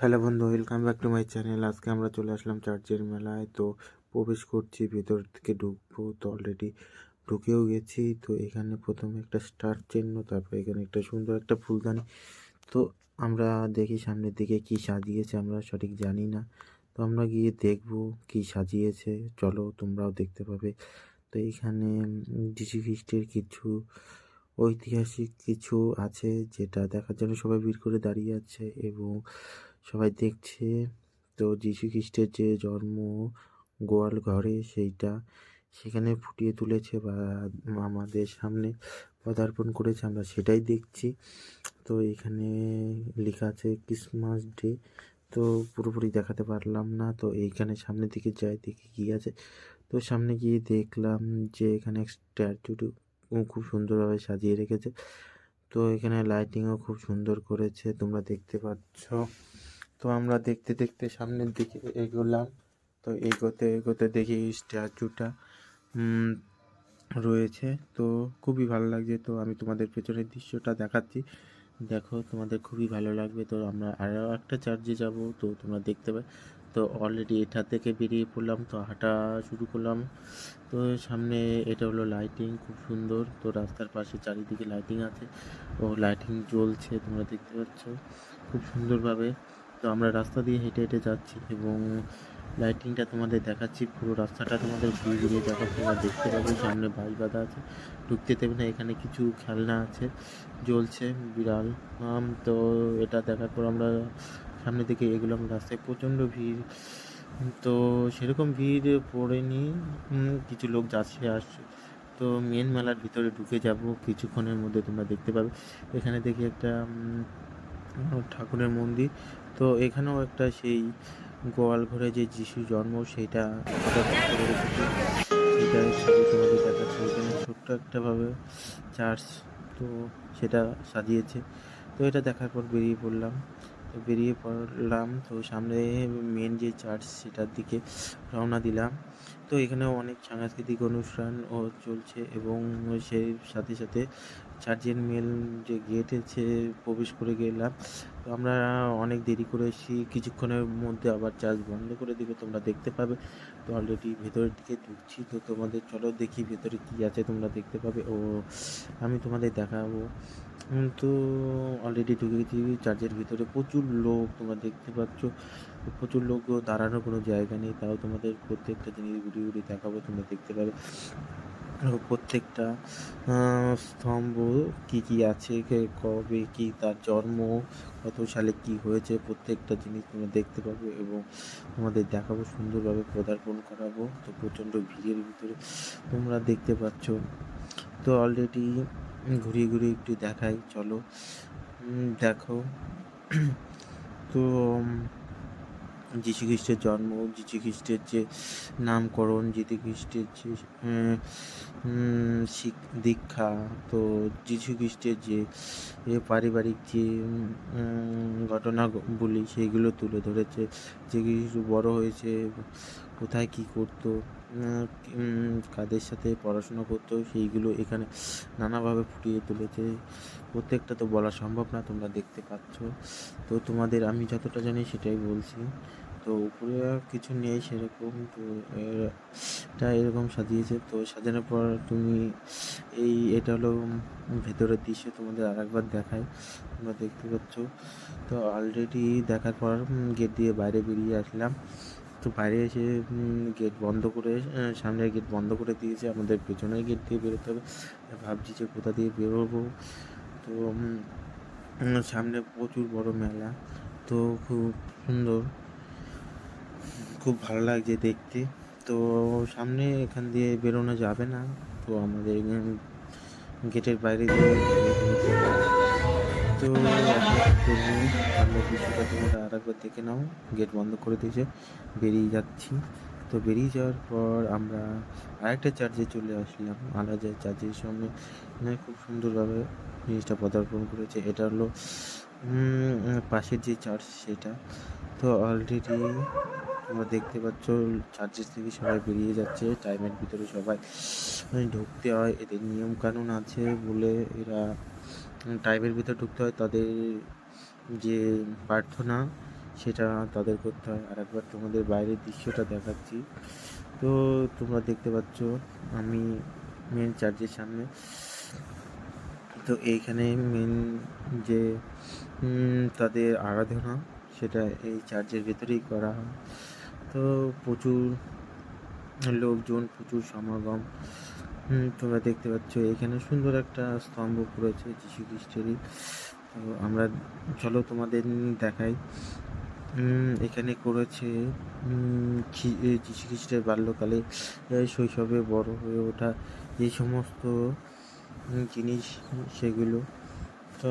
Hello বন্ধু welcome back to my channel আজকে আমরা চলে আসলাম চার্চের মেলায়। তো প্রবেশ করছি, ভেতর থেকে ঢুকবো তো অলরেডি ঢুকেও গেছি। তো এখানে প্রথমে একটা স্টার চিহ্ন, তারপর এখানে একটা সুন্দর একটা ফুলদানি। তো আমরা দেখি সামনের দিকে কি সাজিয়েছে, আমরা সঠিক জানি না। তো আমরা গিয়ে দেখব কি সাজিয়েছে। চলো, তোমরাও দেখতে পাবে। তো এখানে যীশু খ্রিস্টের কিছু ঐতিহাসিক কিছু আছে, যেটা দেখার জন্য সবাই ভিড় করে দাঁড়িয়ে আছে এবং সবাই দেখছে। তো যীশু খ্রিস্টের যে জন্ম গোয়াল ঘরে, সেইটা সেখানে ফুটিয়ে তুলেছে বা আমাদের সামনে পদার্পণ করেছে, আমরা সেটাই দেখছি। তো এখানে লেখা আছে ক্রিসমাস ডে। তো পুরোপুরি দেখাতে পারলাম না। তো এইখানে সামনের দিকে যাই, দেখি কী আছে। তো সামনে গিয়ে দেখলাম যে এখানে স্ট্যাচুটি খুব সুন্দরভাবে সাজিয়ে রেখেছে। তো এখানে লাইটিংও খুব সুন্দর করেছে, তোমরা দেখতে পাচ্ছ। তো আমরা দেখতে দেখতে সামনের দিকে এগোলাম। তো এগোতে এগোতে দেখি স্ট্যাচুটা রয়েছে। তো খুবই ভালো লাগছে। তো আমি তোমাদের পেছনের দৃশ্যটা দেখাচ্ছি। দেখো, তোমাদের খুবই ভালো লাগবে। তো আমরা আরও একটা চার্জে যাব। তো তোমরা দেখতে পাবে তো অলরেডি এটা থেকে বেরিয়ে পড়লাম। তো হাঁটা শুরু করলাম। তো সামনে এটা হলো লাইটিং খুব সুন্দর। তো রাস্তার পাশে চারিদিকে লাইটিং আছে। ও লাইটিং জ্বলছে, তোমরা দেখতে পাচ্ছ। খুব সুন্দরভাবে তো আমরা রাস্তা দিয়ে হেঁটে হেঁটে যাচ্ছি এবং লাইটিংটা তোমাদের দেখাচ্ছি। পুরো রাস্তাটা তোমাদের ঘুরে ঘুরিয়ে দেখাচ্ছি। তোমরা দেখতে পাবে সামনে বাস বাঁধা আছে। ঢুকতে দেবে না, এখানে কিছু খেলনা আছে, জ্বলছে বিড়াল। তো এটা দেখার পর আমরা সামনে দিকে এগুলাম রাস্তায় প্রচণ্ড ভিড়। তো সেরকম ভিড় পড়েনি। কিছু লোক যাচ্ছে, আসছে। তো মেন মেলার ভিতরে ঢুকে যাব। কিছুক্ষণের মধ্যে তোমরা দেখতে পাবে। এখানে দেখি একটা ঠাকুরের মন্দির। তো এখানেও একটা সেই গোয়াল ঘরে যে যিশু জন্ম সেটা সেটা ছোট্ট একটাভাবে চার্চ, তো সেটা সাজিয়েছে। তো এটা দেখার পর বেরিয়ে পড়লাম। তো বেরিয়ে পড়লাম, তো সামনে মেন যে চার্চ, সেটার দিকে রওনা দিলাম। তো এখানেও অনেক সাংস্কৃতিক অনুষ্ঠান ও চলছে এবং সেই সাথে সাথে চার্চের মেল যে গেট আছে, প্রবেশ করে গেলাম। তো আমরা অনেক দেরি করে এসেছি, কিছুক্ষণের মধ্যে আবার চার্জ বন্ধ করে দিবে, তোমরা দেখতে পাবে। তো অলরেডি ভেতরের দিকে ঢুকছি, তো তোমাদের চলো দেখি ভেতরে কী আছে, তোমরা দেখতে পাবে। ও, আমি তোমাদের দেখাবো। তো অলরেডি ঢুকে গেছি, চার্চের ভিতরে প্রচুর লোক, তোমরা দেখতে পাচ্ছ। প্রচুর লোক দাঁড়ানোর কোনো জায়গা নেই, তাও তোমাদের প্রত্যেকটা জিনিস ঘুরিয়ে দেখাবো, তোমরা দেখতে ও প্রত্যেকটা স্তম্ভ কি কি আছে কবে কি তার জন্ম, কত সালে কি হয়েছে, প্রত্যেকটা জিনিস তোমরা দেখতে পাবে এবং তোমাদের দেখাবো, সুন্দরভাবে পদার্পণ করাবো। তো প্রচণ্ড ভিড়ের ভিতরে তোমরা দেখতে পাচ্ছ। তো অলরেডি ঘুরিয়ে ঘুরিয়ে একটু দেখাই, চলো। দেখো। তো যীশু খ্রিস্টের জন্ম যীশু খ্রিস্টের যে নামকরণ যীশু খ্রিস্টের যে দীক্ষা, তো যীশু খ্রিস্টের যে পারিবারিক যে ঘটনাগুলি সেইগুলো তুলে ধরেছে। যে কিছু বড় হয়েছে কোথায় কি করতো কাদের সাথে পড়াশোনা করতো, সেইগুলো এখানে নানাভাবে ফুটিয়ে তুলেছে। প্রত্যেকটা তো বলা সম্ভব না, তোমরা দেখতে পাচ্ছ। তো তোমাদের আমি যতটা জানি সেটাই বলছি। তো উপরে আর কিছু নেই সেরকম, তো এটা এরকম সাজিয়েছে। তো সাজানোর পর তুমি এই, এটা হলো ভেতরের দৃশ্য, তোমাদের আর একবার দেখায় তোমরা দেখতে পাচ্ছ। তো অলরেডি দেখার পর গেট দিয়ে বাইরে বেরিয়ে আসলাম। তো বাইরে এসে গেট বন্ধ করে সামনের গেট বন্ধ করে দিয়েছে, আমাদের পেছনের গেট দিয়ে বেরোতে হবে। ভাবছি যে কোথা দিয়ে বেরোবো। তো সামনে প্রচুর বড় মেলা। তো খুব সুন্দর, খুব ভালো লাগছে দেখতে। তো সামনে এখান দিয়ে বেরোনো যাবে না। তো আমাদের গেটের বাইরে দিয়ে তো আমরা দৃশ্যটা তোমরা আর একবার দেখে নাও। গেট বন্ধ করে দিয়েছে। বেরিয়ে যাচ্ছি। তো বেরিয়ে যাওয়ার পর আমরা আরেকটা চার্চে চলে আসলাম। আলাদা চার্জের সামনে। মানে খুব সুন্দরভাবে জিনিসটা পদার্পণ করেছে। এটা হলো পাশের যে চার্জ সেটা। তো অলরেডি তোমরা দেখতে পাচ্ছ চার্চেস থেকে সবাই বেরিয়ে যাচ্ছে টাইমের ভিতরে সবাই মানে ঢুকতে হয়, এদের নিয়ম কানুন আছে বলে এরা টাইমের ভিতরে ঢুকতে হয়, তাদের যে প্রার্থনা সেটা তাদের করতে হয়। আর একবার তোমাদের বাইরের দৃশ্যটা দেখাচ্ছি। তো তোমরা দেখতে পাচ্ছ, আমি মেন চার্চের সামনে। তো এইখানে মেন যে তাদের আরাধনা, সেটা এই চার্চের ভেতরেই করা হয়। তো প্রচুর লোকজন, প্রচুর সমাগম। তোমরা দেখতে পাচ্ছ, এখানে সুন্দর একটা স্তম্ভ করেছে যীশু খ্রিস্টেরই তো আমরা, চলো তোমাদের দেখাই। এখানে করেছে যীশু খ্রিস্টের বাল্যকালে শৈশবে বড় হয়ে ওঠা এই সমস্ত জিনিস, সেগুলো। তো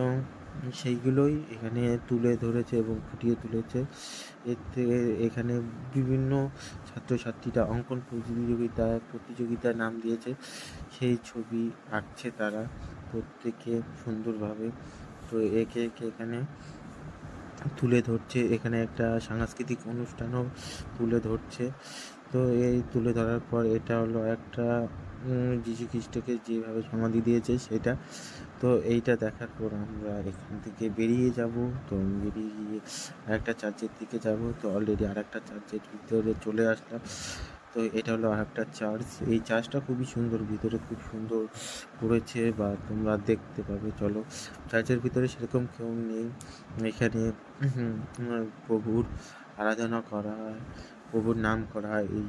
সেইগুলোই এখানে তুলে ধরেছে এবং ফুটিয়ে তুলেছে। এর থেকে এখানে বিভিন্ন ছাত্রছাত্রীরা অঙ্কন প্রতিযোগিতা, প্রতিযোগিতায় নাম দিয়েছে। সেই ছবি আঁকছে তারা প্রত্যেকে সুন্দরভাবে। তো একে একে এখানে তুলে ধরছে। এখানে একটা সাংস্কৃতিক অনুষ্ঠানও তুলে ধরছে। তো এই তুলে ধরার পর এটা হলো একটা যীশু খ্রিস্টকে যেভাবে সমাধি দিয়েছে সেটা তো এইটা দেখার পর আমরা এখান থেকে বেরিয়ে যাব। তো বেরিয়ে গিয়ে আরেকটা চার্চের দিকে যাব। তো অলরেডি আরেকটা চার্চের ভিতরে চলে আসলাম। তো এটা হলো আরেকটা চার্চ এই চার্চটা খুবই সুন্দর। ভিতরে খুব সুন্দর করেছে বা তোমরা দেখতে পাবে। চলো চার্চের ভিতরে সেরকম কেউ নেই। এখানে প্রভুর আরাধনা করা হয় প্রভুর নাম করা হয় এই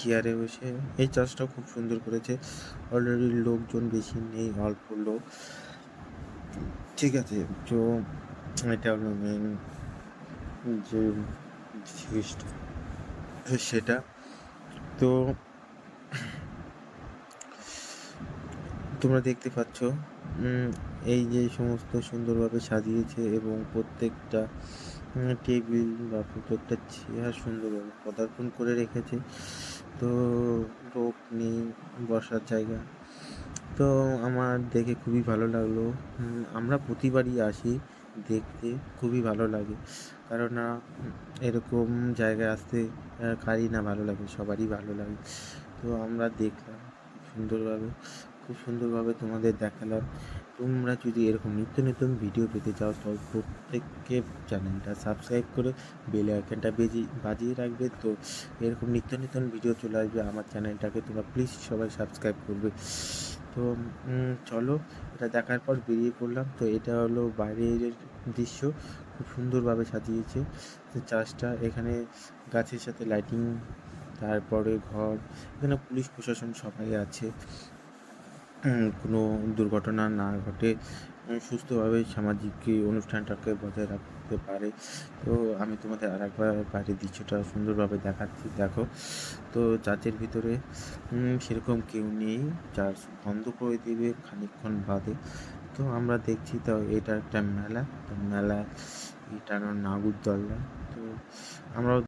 চেয়ারে বসে। এই চার্চটা খুব সুন্দর করেছে। অলরেডি লোকজন বেশি নেই, অল্প লোক। ঠিক আছে, তো এটা হলো মেন যে সেটা, তো তোমরা দেখতে পাচ্ছ এই যে সমস্ত সুন্দরভাবে সাজিয়েছে এবং প্রত্যেকটা টেবিল বা প্রত্যেকটা চেয়ার সুন্দরভাবে পদার্পণ করে রেখেছে। তো লোক নেই, বসার জায়গা। তো আমার দেখে খুবই ভালো লাগল। আমরা প্রতিবারই আসি দেখতে, খুবই ভালো লাগে। কারণ না এরকম জায়গায় আসতে কারি না ভালো লাগে, সবারই ভালো লাগে। তো আমরা দেখলাম সুন্দরভাবে। খুব সুন্দরভাবে তোমাদের দেখালাম। তোমরা যদি এরকম নিত্য নতুন ভিডিও পেতে চাও তো প্রত্যেককে চ্যানেলটা সাবস্ক্রাইব করে বেল আইকনটা বেজি, বাজিয়ে রাখবে। তো এরকম নিত্য নতুন ভিডিও চলে আসবে আমার চ্যানেলটাকে তোমরা প্লিজ সবাই সাবস্ক্রাইব করবে। তো চলো, এটা দেখার পর বেরিয়ে পড়লাম। তো এটা হলো বাইরের দৃশ্য। খুব সুন্দরভাবে সাজিয়েছে। চার্চটা এখানে গাছের সাথে লাইটিং তারপরে ঘর, এখানে পুলিশ প্রশাসন সবাই আছে। কোনো দুর্ঘটনা না ঘটে সুস্থভাবে সামাজিক অনুষ্ঠানটাকে বজায় রাখতে পারে। তো আমি তোমাদের আর একবার বাইরের দৃশ্যটা সুন্দরভাবে দেখাচ্ছি। দেখো, তো চার্চের ভিতরে সেরকম কেউ নেই চার্চ বন্ধ করে দেবে খানিকক্ষণ বাদে। তো আমরা দেখছি, তো এটা একটা মেলা। তো মেলা এটা নাগুরদোল্লা তো আমরাও